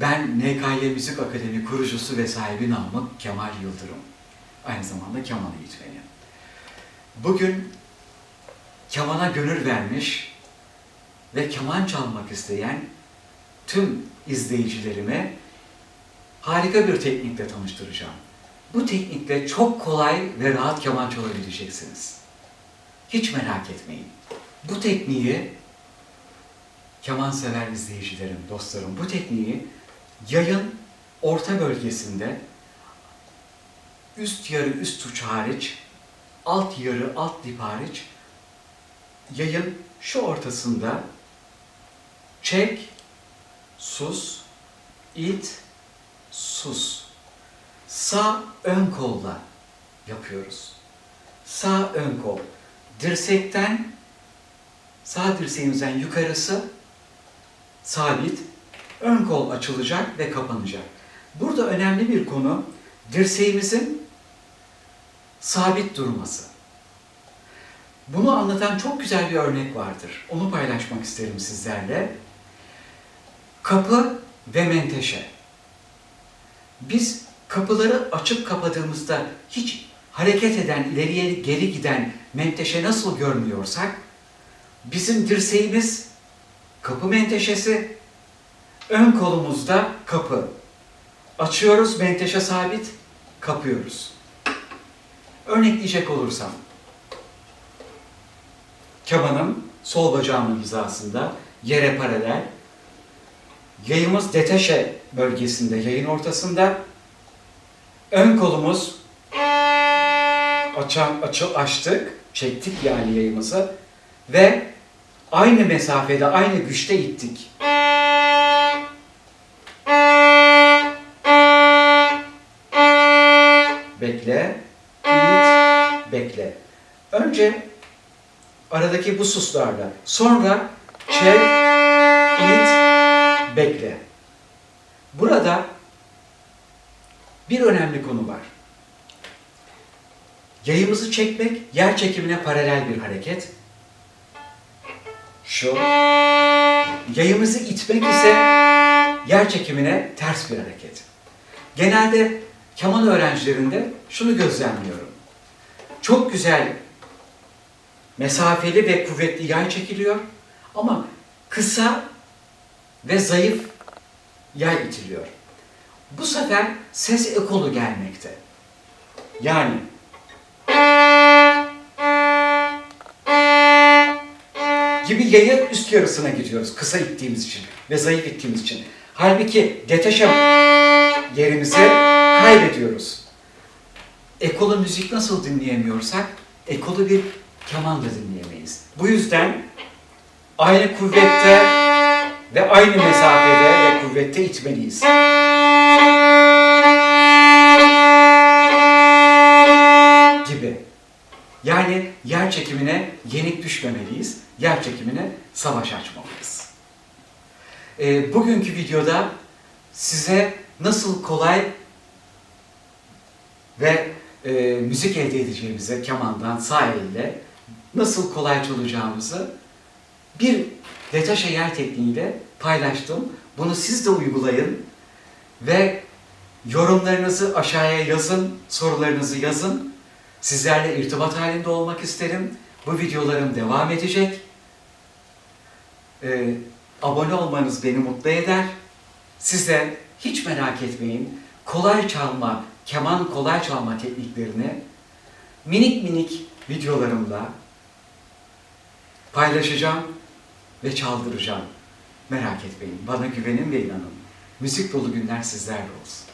Ben NKY Müzik Akademi kurucusu ve sahibi namı Kemal Yıldırım. Aynı zamanda keman eğitmeni. Bugün kemana gönül vermiş ve keman çalmak isteyen tüm izleyicilerime harika bir teknikle tanıştıracağım. Bu teknikle çok kolay ve rahat keman çalabileceksiniz. Hiç merak etmeyin. Bu tekniği keman sever izleyicilerim, dostlarım bu tekniği yayın orta bölgesinde üst yarı üst uç hariç, alt yarı alt dip hariç yayın şu ortasında çek, sus, it, sus. Sağ ön kolla yapıyoruz. Sağ ön kol. Dirsekten sağ dirseğimizden yukarısı sabit. Ön kol açılacak ve kapanacak. Burada önemli bir konu dirseğimizin sabit durması. Bunu anlatan çok güzel bir örnek vardır. Onu paylaşmak isterim sizlerle. Kapı ve menteşe. Biz kapıları açıp kapadığımızda hiç hareket eden, ileriye geri giden menteşe nasıl görmüyorsak, bizim dirseğimiz kapı menteşesi, ön kolumuzda kapı. Açıyoruz, menteşe sabit, kapıyoruz. Örnekleyecek olursam, kemanım sol bacağımın hizasında, yere paralel, yayımız deteşe bölgesinde, yayın ortasında, ön kolumuz açan, açı, açtık, çektik yani yayımızı ve aynı mesafede, aynı güçte ittik. Bekle, it, bekle. Önce aradaki bu suslarla, sonra çek, it, bekle. Burada bir önemli konu var. Yayımızı çekmek yer çekimine paralel bir hareket. Şu. Yayımızı itmek ise yer çekimine ters bir hareket. Genelde keman öğrencilerinde şunu gözlemliyorum. Çok güzel mesafeli ve kuvvetli yay çekiliyor ama kısa ve zayıf yay itiliyor. Bu sefer ses ekolu gelmekte. Yani gibi yayın üst yarısına gidiyoruz kısa ittiğimiz için ve zayıf ittiğimiz için. Halbuki deteşe yerimizi kaybediyoruz. Ekolu müzik nasıl dinleyemiyorsak ekolu bir keman da dinleyemeyiz. Bu yüzden aynı kuvvette ve aynı mesafede ve kuvvette itmeliyiz. Gibi. Yani yer çekimine yenik düşmemeliyiz. Yer çekimine savaş açmalıyız. Ee, bugünkü videoda size nasıl kolay ve e, müzik elde edeceğimizi kemandan sağ elle nasıl kolay çalacağımızı bir detaşe yer tekniğiyle paylaştım. Bunu siz de uygulayın ve yorumlarınızı aşağıya yazın, sorularınızı yazın. Sizlerle irtibat halinde olmak isterim. Bu videolarım devam edecek. Ee, abone olmanız beni mutlu eder. Size hiç merak etmeyin. Kolay çalma, keman kolay çalma tekniklerini minik minik videolarımla paylaşacağım ve çaldıracağım. Merak etmeyin. Bana güvenin ve inanın. Müzik dolu günler sizlerle olsun.